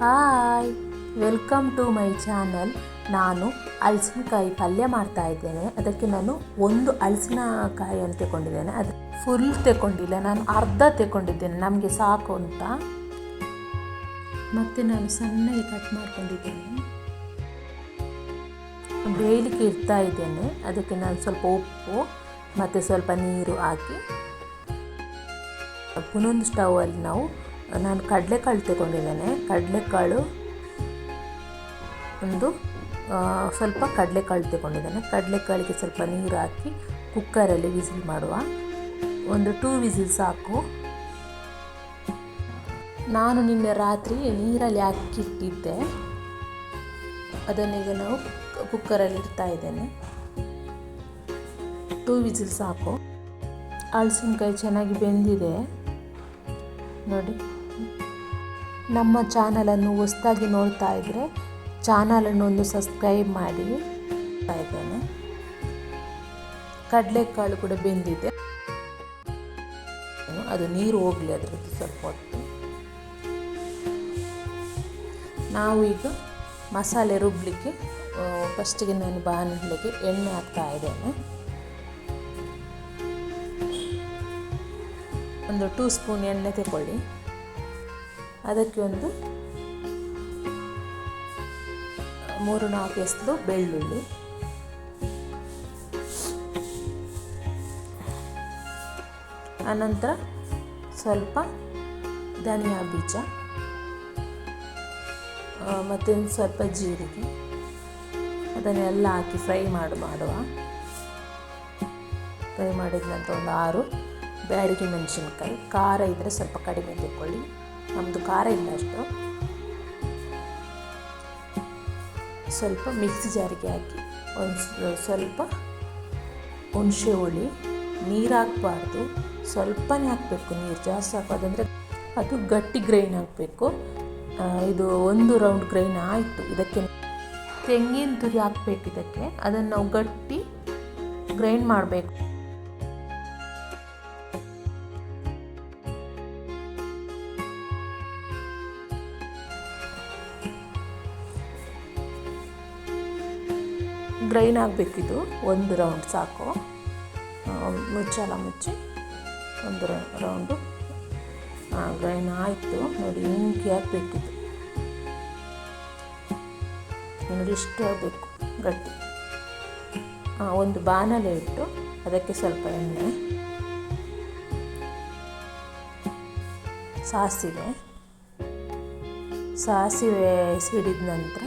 Hi welcome to my channel ನಾನು ಹಲಸಿನಕಾಯಿ ಪಲ್ಯ ಮಾಡ್ತಾ ಇದ್ದೇನೆ. ಅದಕ್ಕೆ ನಾನು ಒಂದು ಹಲಸಿನಕಾಯಿಯನ್ನು ತಗೊಂಡಿದ್ದೇನೆ. ಅದು ಫುಲ್ ತಗೊಂಡಿಲ್ಲ, ನಾನು ಅರ್ಧ ತಗೊಂಡಿದ್ದೇನೆ. ನಮಗೆ ಸಾಕು ಅಂತ. ಮತ್ತು ನಾನು ಸಣ್ಣಗೆ ಕಟ್ ಮಾಡ್ಕೊಂಡಿದ್ದೇನೆ. ಬೇಯಲಿಕ್ಕೆ ಇಡ್ತಾ ಇದ್ದೇನೆ. ಅದಕ್ಕೆ ನಾನು ಸ್ವಲ್ಪ ಉಪ್ಪು ಮತ್ತು ಸ್ವಲ್ಪ ನೀರು ಹಾಕಿ, ಪುನೊಂದು ಸ್ಟವಲ್ಲಿ ನಾವು ನಾನು ಕಡಲೆಕಾಳು ತಗೊಂಡಿದ್ದೇನೆ. ಕಡಲೆಕಾಳು ಒಂದು ಸ್ವಲ್ಪ ಕಡಲೆಕಾಳು ತಗೊಂಡಿದ್ದೇನೆ. ಕಡಲೆಕಾಳಿಗೆ ಸ್ವಲ್ಪ ನೀರು ಹಾಕಿ ಕುಕ್ಕರಲ್ಲಿ ವಿಸಿಲ್ ಮಾಡುವ. ಒಂದು ಟೂ ವಿಸಿಲ್ ಸಾಕು. ನಾನು ನಿನ್ನೆ ರಾತ್ರಿ ನೀರಲ್ಲಿ ಹಾಕಿಟ್ಟಿದ್ದೆ. ಅದನ್ನೀಗ ನಾವು ಕುಕ್ಕರಲ್ಲಿ ಇಡ್ತಾ ಇದ್ದೇನೆ. ಟೂ ವಿಸಿಲ್ ಸಾಕು. ಹಳಸಿನಕಾಯಿ ಚೆನ್ನಾಗಿ ಬೆಂದಿದೆ. ನೋಡಿ. ನಮ್ಮ ಚಾನಲನ್ನು ಹೊಸ್ದಾಗಿ ನೋಡ್ತಾ ಇದ್ದರೆ ಚಾನಲನ್ನು ಒಂದು ಸಬ್ಸ್ಕ್ರೈಬ್ ಮಾಡಿ ಇದ್ದೇನೆ. ಕಡಲೆಕಾಳು ಕೂಡ ಬೆಂದಿದೆ. ಅದು ನೀರು ಹೋಗಲಿ, ಅದರದ್ದು ಸ್ವಲ್ಪ ಹೊತ್ತು. ನಾವು ಈಗ ಮಸಾಲೆ ರುಬ್ಬಲಿಕ್ಕೆ ಫಸ್ಟಿಗೆ ನಾನು ಬಾಣಲೆಗೆ ಎಣ್ಣೆ ಹಾಕ್ತಾ ಇದ್ದೇನೆ. ಒಂದು ಟೂ ಸ್ಪೂನ್ ಎಣ್ಣೆ ತಗೊಳ್ಳಿ ಅದಕ್ಕೆ ಒಂದು ಮೂರು ನಾಲ್ಕು ಎಸ್ಲು ಬೆಳ್ಳುಳ್ಳಿ. ಆನಂತರ ಸ್ವಲ್ಪ ಧನಿಯಾ ಬೀಜ ಮತ್ತೊಂದು ಸ್ವಲ್ಪ ಜೀರಿಗೆ. ಅದನ್ನೆಲ್ಲ ಹಾಕಿ ಫ್ರೈ ಮಾಡಿ, ಮಾಡುವ. ಫ್ರೈ ಮಾಡಿದ ನಂತರ ಒಂದು ಆರು ಬ್ಯಾಡಿಗೆ ಮೆಣಸಿನ್ಕಾಯಿ. ಖಾರ ಇದ್ದರೆ ಸ್ವಲ್ಪ ಕಡಿಮೆ ತೆಕ್ಕೊಳ್ಳಿ. ನಮ್ಮದು ಖಾರ ಇಲ್ಲ ಅಷ್ಟು. ಸ್ವಲ್ಪ ಮಿಕ್ಸಿ ಜಾರಿಗೆ ಹಾಕಿ, ಒಂದು ಸ್ವಲ್ಪ ಹುಣಸೆ ಹುಳಿ, ನೀರು ಹಾಕಬಾರ್ದು. ಸ್ವಲ್ಪನೇ ಹಾಕಬೇಕು ನೀರು, ಜಾಸ್ತಿ ಹಾಕೋದಂದರೆ ಅದು ಗಟ್ಟಿ ಗ್ರೈನ್ ಹಾಕಬೇಕು. ಇದು ಒಂದು ರೌಂಡ್ ಗ್ರೈನ್ ಆಯಿತು ಇದಕ್ಕೆ. ತೆಂಗಿನ ತುರಿ ಹಾಕಬೇಕು ಇದಕ್ಕೆ. ಅದನ್ನು ನಾವು ಗಟ್ಟಿ ಗ್ರೈಂಡ್ ಮಾಡಬೇಕು. ಗ್ರೈನ್ ಆಗಬೇಕಿದು, ಒಂದು ರೌಂಡ್ ಸಾಕು. ಮುಚ್ಚಲ್ಲ ಮುಚ್ಚಿ ಒಂದು ರೌಂಡು ಗ್ರೈನ್ ಆಯಿತು. ನೋಡಿ ಹಿಂಗೆ ಹಾಕಬೇಕಿದು ನೋಡಿ, ಇಷ್ಟು ಆಗಬೇಕು, ಗಟ್ಟಿ. ಒಂದು ಬಾಣಲೆ ಇಟ್ಟು ಅದಕ್ಕೆ ಸ್ವಲ್ಪ ಎಣ್ಣೆ. ಸಾಸಿವೆ. ಸಾಸಿವೆ ಸಿಡಿದ ನಂತರ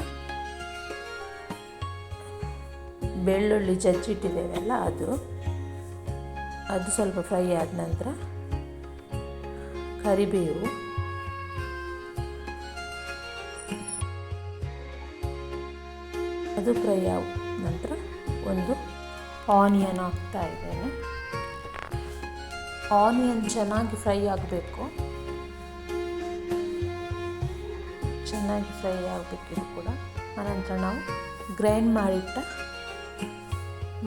ಬೆಳ್ಳುಳ್ಳಿ ಜಜ್ಜಿಟ್ಟಿದ್ದೇವಲ್ಲ ಅದು. ಅದು ಸ್ವಲ್ಪ ಫ್ರೈ ಆದ ನಂತರ ಕರಿಬೇವು. ಅದು ಫ್ರೈ ಆದ ನಂತರ ಒಂದು ಆನಿಯನ್ ಹಾಕ್ತಾ ಇದ್ದೇನೆ. ಆನಿಯನ್ ಚೆನ್ನಾಗಿ ಫ್ರೈ ಆಗಬೇಕು. ಚೆನ್ನಾಗಿ ಫ್ರೈ ಆಗಬೇಕಿದು ಕೂಡ. ಆನಂತರ ನಾವು ಗ್ರೈಂಡ್ ಮಾಡಿಟ್ಟ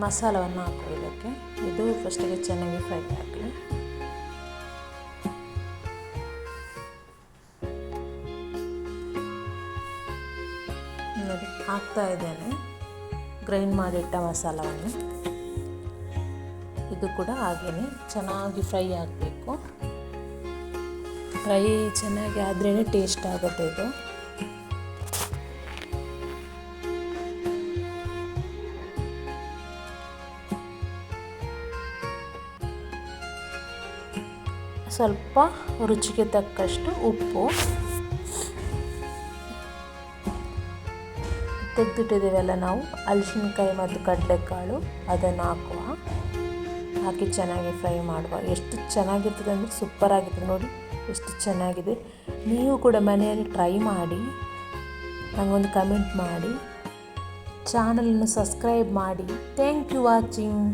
ಮಸಾಲವನ್ನು ಹಾಕೋ ಇದಕ್ಕೆ. ಇದು ಫಸ್ಟಿಗೆ ಚೆನ್ನಾಗಿ ಫ್ರೈ ಆಗಲಿ ಹಾಕ್ತಾ ಇದ್ದೇನೆ ಗ್ರೈಂಡ್ ಮಾಡಿಟ್ಟ ಮಸಾಲವನ್ನು. ಇದು ಕೂಡ ಹಾಗೆಯೇ ಚೆನ್ನಾಗಿ ಫ್ರೈ ಆಗಬೇಕು. ಫ್ರೈ ಚೆನ್ನಾಗಿ ಆದ್ರೇ ಟೇಸ್ಟ್ ಆಗುತ್ತೆ ಇದು. ಸ್ವಲ್ಪ ರುಚಿಗೆ ತಕ್ಕಷ್ಟು ಉಪ್ಪು. ತೆಗೆದಿಟ್ಟಿದ್ದೀವಲ್ಲ ನಾವು ಹಲಸಿನಕಾಯಿ ಮತ್ತು ಕಡಲೆಕಾಳು, ಅದನ್ನು ಹಾಕುವ. ಹಾಕಿ ಚೆನ್ನಾಗಿ ಫ್ರೈ ಮಾಡುವ. ಎಷ್ಟು ಚೆನ್ನಾಗಿರ್ತದೆ ಅಂದರೆ ಸೂಪರ್ ಆಗಿದೆ ನೋಡಿ, ಎಷ್ಟು ಚೆನ್ನಾಗಿದೆ. ನೀವು ಕೂಡ ಮನೆಯಲ್ಲಿ ಟ್ರೈ ಮಾಡಿ ನನಗೊಂದು ಕಮೆಂಟ್ ಮಾಡಿ. ಚಾನಲನ್ನು ಸಬ್ಸ್ಕ್ರೈಬ್ ಮಾಡಿ. Thank you watching.